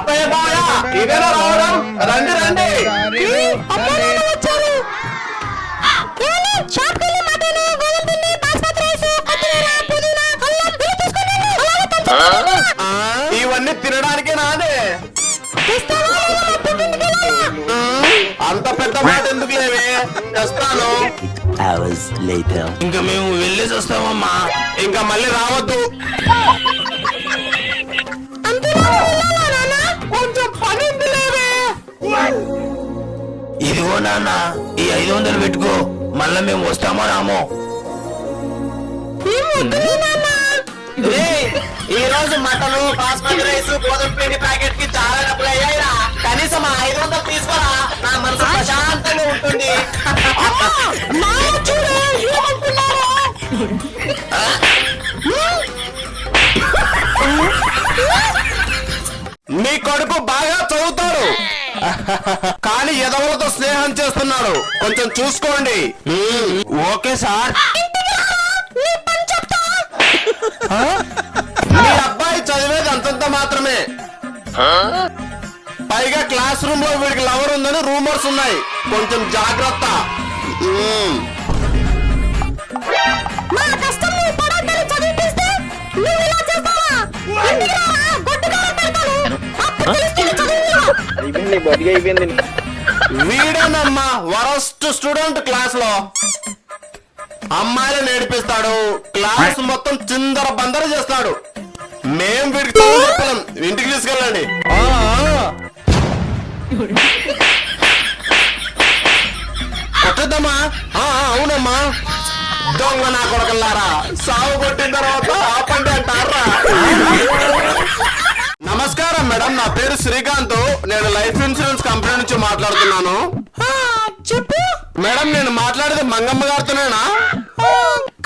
అత్తయ్య ఇదేనా రావడం? రండి రండి. ఇవన్నీ తినడానికే నాదే? అంత పెద్ద మాట ఎందుకు లేవే? తెస్తాను. ఇంకా మేము వెళ్ళేసి వస్తామమ్మా. ఇంకా మళ్ళీ రావద్దు. ఇదిగో నాన్న ఈ ఐదు వందలు పెట్టుకో. మళ్ళా మేము వస్తామో రామో. ఈ రోజు మటన్ బాస్మతి రైస్ గోధుమ పిండి ప్యాకెట్కి చాలా డబ్బులు అయ్యాయిరా. కనీసం ఆ ఐదు వందలు తీసుకోరా. నా మనసు ప్రశాంతంగా ఉంటుంది. మీ కొడుకు బాగా చదువుతాడు. కానీ ఎదవలతో స్నేహం చేస్తున్నాడు. కొంచెం చూసుకోండి. Okay sir. మీ అబ్బాయి చదివేది అంతంత మాత్రమే. పైగా క్లాస్ రూమ్లో వీడికి లవర్ ఉందని రూమర్స్ ఉన్నాయి. కొంచెం జాగ్రత్త. మ్మ్. మా కష్టం వీడేనమ్మా వరస్ట్ స్టూడెంట్ క్లాస్లో అమ్మాయిలు నేర్పిస్తాడు క్లాస్ మొత్తం చిందర బందర చేస్తాడు. మేం వీడికి చెప్పలేం. ఇంటికి తీసుకెళ్ళండి. ఆ, కొట్టద్దమ్మా. ఆ, అవునమ్మా. దొంగ నా కొడకల్లారా సాగు కొట్టిన తర్వాత ఆపండి అంటారా? నమస్కారం మేడం. నా పేరు శ్రీకాంత్. నేను లైఫ్ ఇన్సూరెన్స్ కంపెనీ నుంచి మాట్లాడుతున్నాను. చెప్పు. మేడం నేను మాట్లాడేది మంగమ్మ గారితోనేనా?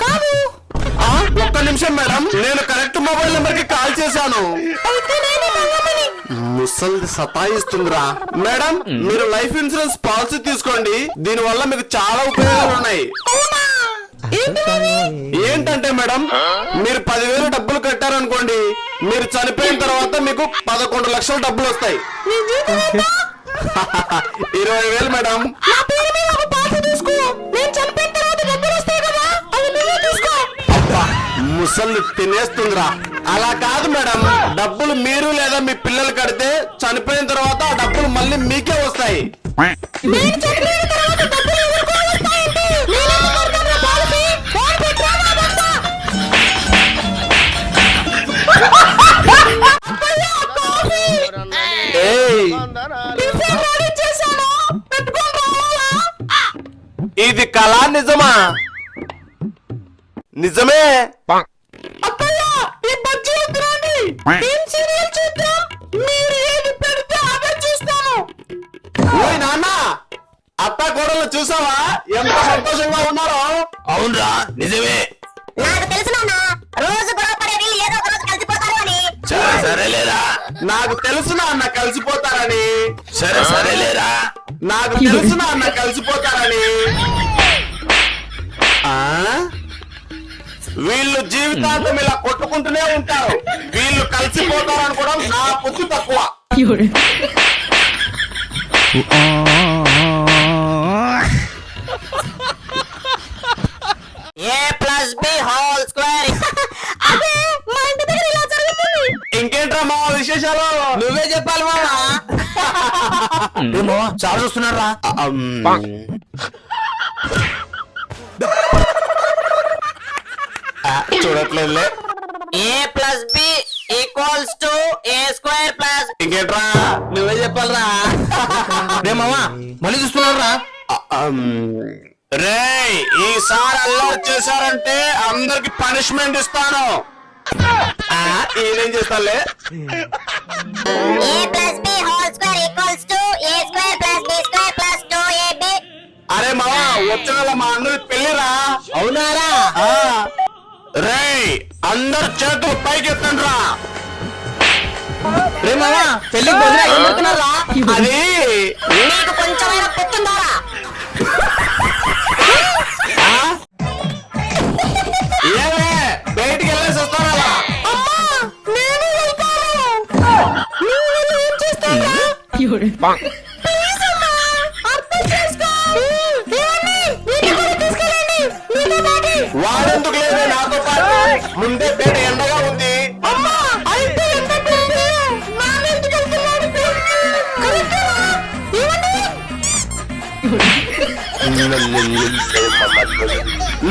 కాదు. ఆ, ఒక్క నిమిషం మేడం. నేను కరెక్ట్ మొబైల్ నెంబర్కి కాల్ చేశాను. అయితే నేనే మంగమ్మని. ముసల్ది సతాయిస్తుందిరా. మేడం మీరు లైఫ్ ఇన్సూరెన్స్ పాలసీ తీసుకోండి. దీని వల్ల మీకు చాలా ఉపయోగాలు ఉన్నాయి? ఏంటంటే మేడం మీరు పదివేలు డబ్బులు కట్టారనుకోండి మీరు చనిపోయిన తర్వాత మీకు పదకొండు లక్షల డబ్బులు వస్తాయి? ఇరవై వేలు మేడం. ముసల్ని తినేస్తుందిరా. అలా కాదు మేడం. డబ్బులు మీరు లేదా మీ పిల్లలు కడితే చనిపోయిన తర్వాత ఆ డబ్బులు మళ్ళీ మీకే వస్తాయి. ఓయ్ నాన్న అత్త కోడలు చూసావా? ఎంత సంతోషంగా ఉన్నారో? అవునరా నిజమే. నాకు తెలుసు నాన్న రోజు ఏదో ఒక రోజు కలిసిపోతారు అని. సరే సరేలేరా నాకు తెలుసు నాన్న కలిసిపోతారని. సరే సరేలేరా నాకు తెలుసు నాన్న కలిసిపోతారని? వీళ్ళు జీవితాంతం ఇలా కొట్టుకుంటూనే ఉంటారు. వీళ్ళు కలిసిపోతారు అనుకోవడం నా బుద్ధి తక్కువ. A plus B whole square. అదే మా ఇంటి దగ్గర ఇలా జరుగుతుంది. ఇంకేంట్రా మా విశేషాలు? నువ్వే చెప్పాలి మామా చాలా చూస్తున్నారా చూడట్లేదులే. A plus B equals to A square plus ఇంకేంట్రా? నువ్వే చెప్పాలరా. రే మామా మళ్ళీ చూస్తున్నారా రే ఈసారి అల్లరి చేశారంటే అందరికి పనిష్మెంట్ ఇస్తాను. ఈయనేం చేస్తాలే? అందరు చేతులు పైకి ఎత్తండి రా అది నీకు కొంచెమైనా పొత్తుందారా బయటికి వెళ్ళేసి వస్తారా? అమ్మా నేను వెళ్తాను. నువ్వు వెళ్ళి ఏం చేస్తారా ముందే ఎండగా ఉంది.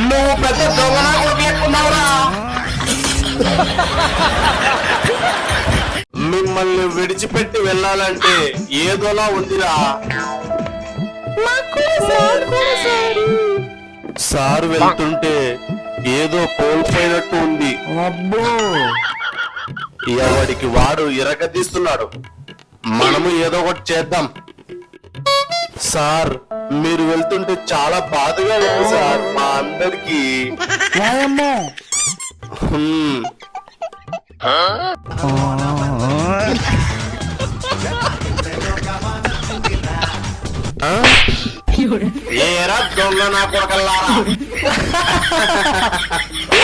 నువ్వు పెద్ద దొంగ నాకు లేకున్నావురా మిమ్మల్ని విడిచిపెట్టి వెళ్ళాలంటే ఏదోలా ఉందిరా. సార్ వెళ్తుంటే ఏదో కోల్పోయినట్టు అబ్బో. ఎవడికి వాడు ఇరగదీస్తున్నాడు. మనము ఏదో ఒకటి చేద్దాం. సార్ మీరు వెళ్తుంటే చాలా బాధగా ఉంది సార్ మా అందరికి. వాయమ్మో. ఏరా దొంగ నా కొడకల్లారా